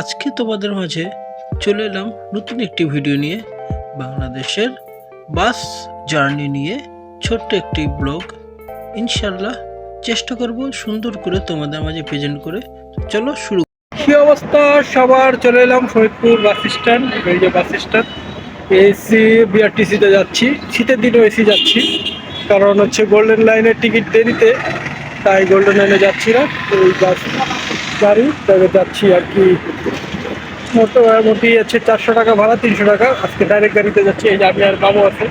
আজকে তোমাদের মাঝে চলে এলাম নতুন একটি ভিডিও নিয়ে বাংলাদেশের বাস জার্নি নিয়ে ছোট্ট একটি ব্লগ। ইনশাল্লাহ চেষ্টা করব সুন্দর করে তোমাদের মাঝে প্রেজেন্ট করে। চলো শুরু কি অবস্থা? সবার চলে এলাম ফরিদপুর বাস স্ট্যান্ড যে বাস স্ট্যান্ড। এসি, বিআরটিসিতে যাচ্ছি। শীতের দিনেও এসি যাচ্ছি, কারণ হচ্ছে গোল্ডেন লাইনের টিকিট দেরিতে, তাই গোল্ডেন লাইনে যাচ্ছি না। এই বাস গাড়ি তবে যাচ্ছি আর কি। মোটামুটি হচ্ছে চারশো টাকা ভাড়া, তিনশো টাকা। আজকে ডাইরেক্ট গাড়িতে যাচ্ছি, এই যে আমি আর বাবু আছে।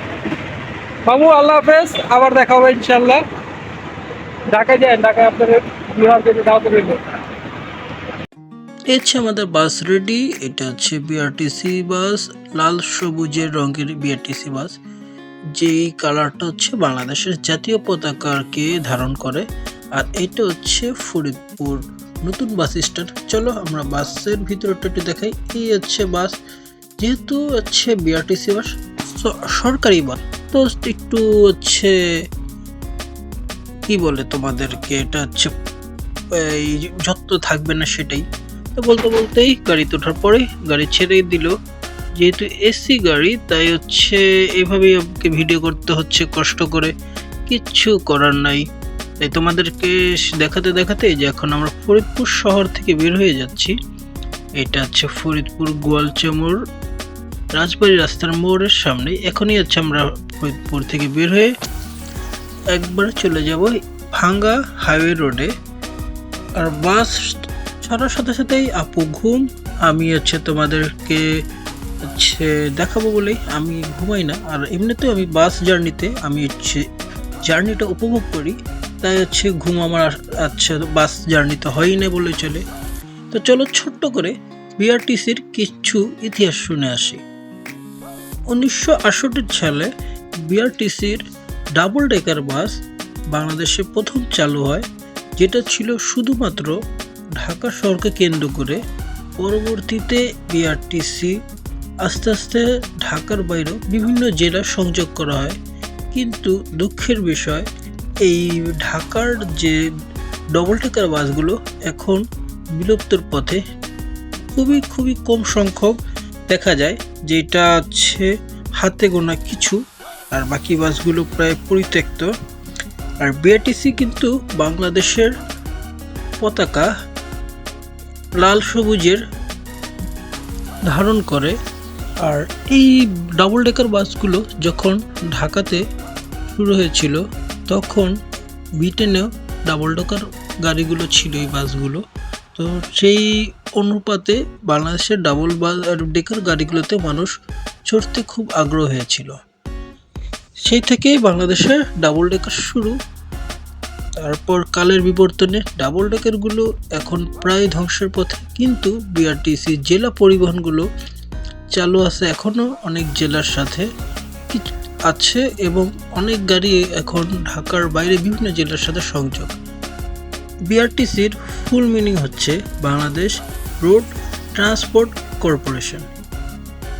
বাবু আল্লাহ হাফেজ, আবার দেখা হবে ইনশাল্লাহ ঢাকায় যায় ঢাকায় আপনাদের বিহার থেকে দাওয়াত রইল। এই হচ্ছে আমাদের বাস রেডি এটা হচ্ছে বিআরটিসি বাস, লাল সবুজের রঙের বিআরটিসি বাস। যেই কালারটা হচ্ছে বাংলাদেশের জাতীয় পতাকাকে ধারণ করে, আর এটা হচ্ছে ফরিদপুর নতুন বাস স্ট্যান্ড চলো আমরা বাসের ভিতরটা একটু দেখাই। এই হচ্ছে বাস, যেহেতু হচ্ছে বিআরটিসি বাস সরকারি বাস। তো একটু হচ্ছে, কি বলে তোমাদেরকে, এটা হচ্ছে, এই যত্ন থাকবে না সেটাই। তো বলতে বলতেই গাড়িতে ওঠার পরে গাড়ি ছেড়ে দিল। যেহেতু এসি গাড়ি, তাই হচ্ছে এভাবেই আমাকে ভিডিও করতে হচ্ছে, কষ্ট করে। কিচ্ছু করার নাই। তাই তোমাদেরকে দেখাতে দেখাতে যে এখন আমরা ফরিদপুর শহর থেকে বের হয়ে যাচ্ছি। এটা হচ্ছে ফরিদপুর গোয়ালচামুর রাজবাড়ি রাস্তার মোড়ের সামনে। এখনই হচ্ছে আমরা ফরিদপুর থেকে বের হয়ে একবার চলে যাব ভাঙ্গা হাইওয়ে রোডে। আর বাস ছাড়ার সাথে সাথেই আপু ঘুম, আমি হচ্ছে তোমাদেরকে হচ্ছে দেখাবো বলেই আমি ঘুমাই না। আর এমনিতেও আমি বাস জার্নিতে আমি হচ্ছে জার্নিটা উপভোগ করি। তাই হচ্ছে ঘুম আমার আচ্ছা বাস জার্নিতে হয়ই না বলে চলে। তো চলো ছোট্ট করে বিআরটিসির কিছু ইতিহাস শুনে আসি। উনিশশো আটষট্টি সালে বিআরটিসির ডাবল ডেকার বাস বাংলাদেশে প্রথম চালু হয়, যেটা ছিল শুধুমাত্র ঢাকা শহরকে কেন্দ্র করে। পরবর্তীতে বিআরটিসি আস্তে আস্তে ঢাকার বাইরেও বিভিন্ন জেলা সংযোগ করা হয়। কিন্তু দুঃখের বিষয় এই ঢাকার যে ডবল টেকার বাসগুলো এখন বিলুপ্তর পথে খুবই খুবই কম সংখ্যক দেখা যায়, যেটা হচ্ছে হাতে গোনা কিছু, আর বাকি বাসগুলো প্রায় পরিত্যক্ত। আর বিআরটিসি কিন্তু বাংলাদেশের পতাকা লাল সবুজের ধারণ করে। আর এই ডাবল ডেকার বাসগুলো যখন ঢাকাতে শুরু হয়েছিল তখন ব্রিটেনেও ডাবল ডেকার গাড়িগুলো ছিল এই বাসগুলো। তো সেই অনুপাতে বাংলাদেশের ডাবল বাস ডেকার গাড়িগুলোতে মানুষ চড়তে খুব আগ্রহ হয়েছিল। সেই থেকেই বাংলাদেশের ডাবল ডেকার শুরু। তারপর কালের বিবর্তনে ডাবল ডেকারগুলো এখন প্রায় ধ্বংসের পথে। কিন্তু বিআরটিসি জেলা পরিবহনগুলো চালু আছে এখনও অনেক জেলার সাথে। আছে এবং অনেক গাড়ি এখন ঢাকার বাইরে বিভিন্ন জেলার সাথে সংযোগ। বিআরটিসির ফুল মিনিং হচ্ছে বাংলাদেশ রোড ট্রান্সপোর্ট কর্পোরেশন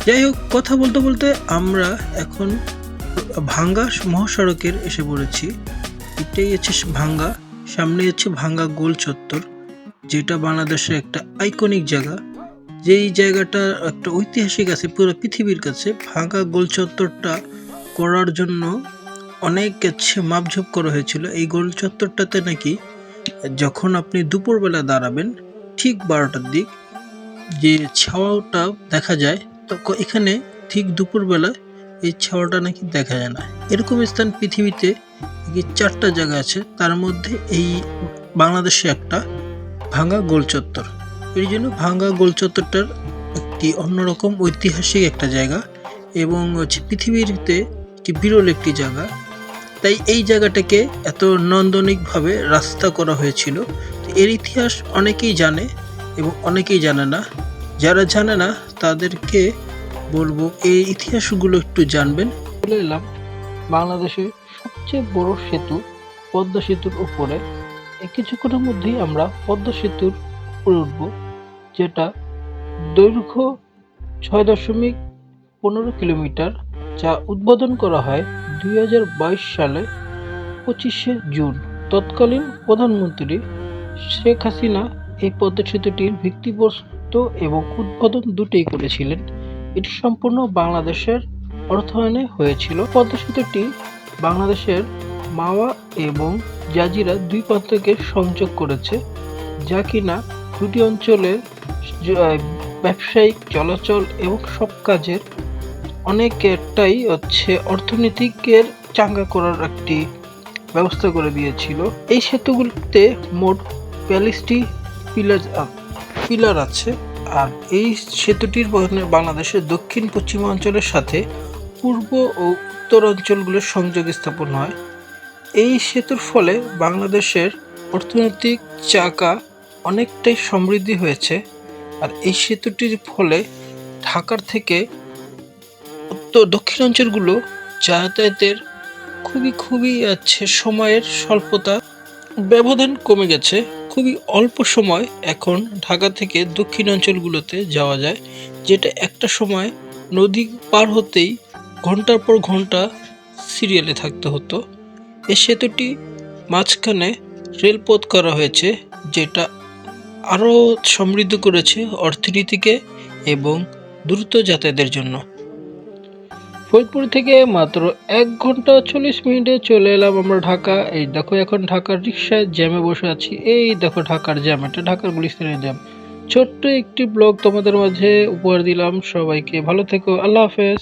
যাই হোক, কথা বলতে বলতে আমরা এখন ভাঙ্গা মহাসড়কের এসে পড়েছি। এটাই হচ্ছে ভাঙ্গা, সামনে হচ্ছে ভাঙ্গা গোল চত্বর, যেটা বাংলাদেশের একটা আইকনিক জায়গা। যেই জায়গাটা একটা ঐতিহাসিক আছে, পুরো পৃথিবীর কাছে ভাঙ্গা গোল চত্বরটা করার জন্য অনেক মাপঝোপ করা হয়েছিল। এই গোল চত্বরটাতে নাকি যখন আপনি দুপুরবেলা দাঁড়াবেন, ঠিক বারোটার দিক, যে ছাওয়াটা দেখা যায় তখন এখানে ঠিক দুপুরবেলা এই ছাওয়াটা নাকি দেখা যায় না। এরকম স্থান পৃথিবীতে চারটা জায়গা আছে, তার মধ্যে এই বাংলাদেশে একটা ভাঙ্গা গোল চত্বর। এই জন্য ভাঙ্গা গোল চত্বরটার একটি অন্যরকম ঐতিহাসিক একটা জায়গা এবং হচ্ছে পৃথিবীতে একটি বিরল একটি জায়গা। তাই এই জায়গাটাকে এত নান্দনিকভাবে রাস্তা করা হয়েছিল। এর ইতিহাস অনেকেই জানে এবং অনেকেই জানে না। যারা জানে না, তাদেরকে বলব এই ইতিহাসগুলো একটু জানবেন। চলে এলাম বাংলাদেশের সবচেয়ে বড় সেতু পদ্মা সেতুর উপরে। কিছুক্ষণের মধ্যেই আমরা পদ্মা সেতুর উপরে উঠব, যেটা দৈর্ঘ্য ছয় দশমিক পনেরো কিলোমিটার। যা উদ্বোধন করা হয় দুই হাজার বাইশ সালে পঁচিশে জুন। তৎকালীন প্রধানমন্ত্রী শেখ হাসিনা এই পদ্মা সেতুটির ভিত্তিপ্রস্তর এবং উদ্বোধন দুটোই করেছিলেন। এটি সম্পূর্ণ বাংলাদেশের অর্থায়নে হয়েছিল। পদ্মা সেতুটি বাংলাদেশের মাওয়া এবং জাজিরা দুই প্রান্তকে সংযোগ করেছে, যা কিনা দুটি অঞ্চলের ব্যবসায়িক চলাচল এবং সব কাজের অনেকটাই হচ্ছে অর্থনীতিকের চাঙ্গা করার একটি ব্যবস্থা করে দিয়েছিল। এই সেতুগুলিতে মোট বিয়াল্লিশটি পিলার পিলার আছে। আর এই সেতুটির বাংলাদেশের দক্ষিণ পশ্চিমাঞ্চলের সাথে পূর্ব ও উত্তর অঞ্চলগুলোর সংযোগ স্থাপন হয়। এই সেতুর ফলে বাংলাদেশের অর্থনৈতিক চাকা অনেকটাই সমৃদ্ধি হয়েছে। আর এই সেতুটির ফলে ঢাকার থেকে উত্তর দক্ষিণাঞ্চলগুলো যাতায়াতের খুবই খুবই আছে, সময়ের স্বল্পতা ব্যবধান কমে গেছে। খুবই অল্প সময় এখন ঢাকা থেকে দক্ষিণ অঞ্চলগুলোতে যাওয়া যায়, যেটা একটা সময় নদী পার হতেই ঘণ্টার পর ঘণ্টা সিরিয়ালে থাকতে হতো। এ সেতুটি মাঝখানে রেলপথ করা হয়েছে, যেটা আরও সমৃদ্ধ করেছে অর্থনীতিকে এবং দ্রুত যাতায়াতের জন্য। ফরিদপুর থেকে মাত্র এক ঘণ্টা চল্লিশ মিনিটে চলে এলাম আমরা ঢাকা। এই দেখো এখন ঢাকার রিক্সায় জ্যামে বসে আছি। এই দেখো ঢাকার জ্যাম, এটা ঢাকার গুলিস্তানের জ্যাম। ছোট্ট একটি ব্লগ তোমাদের মাঝে উপহার দিলাম সবাইকে। ভালো থেকো, আল্লাহ হাফেজ।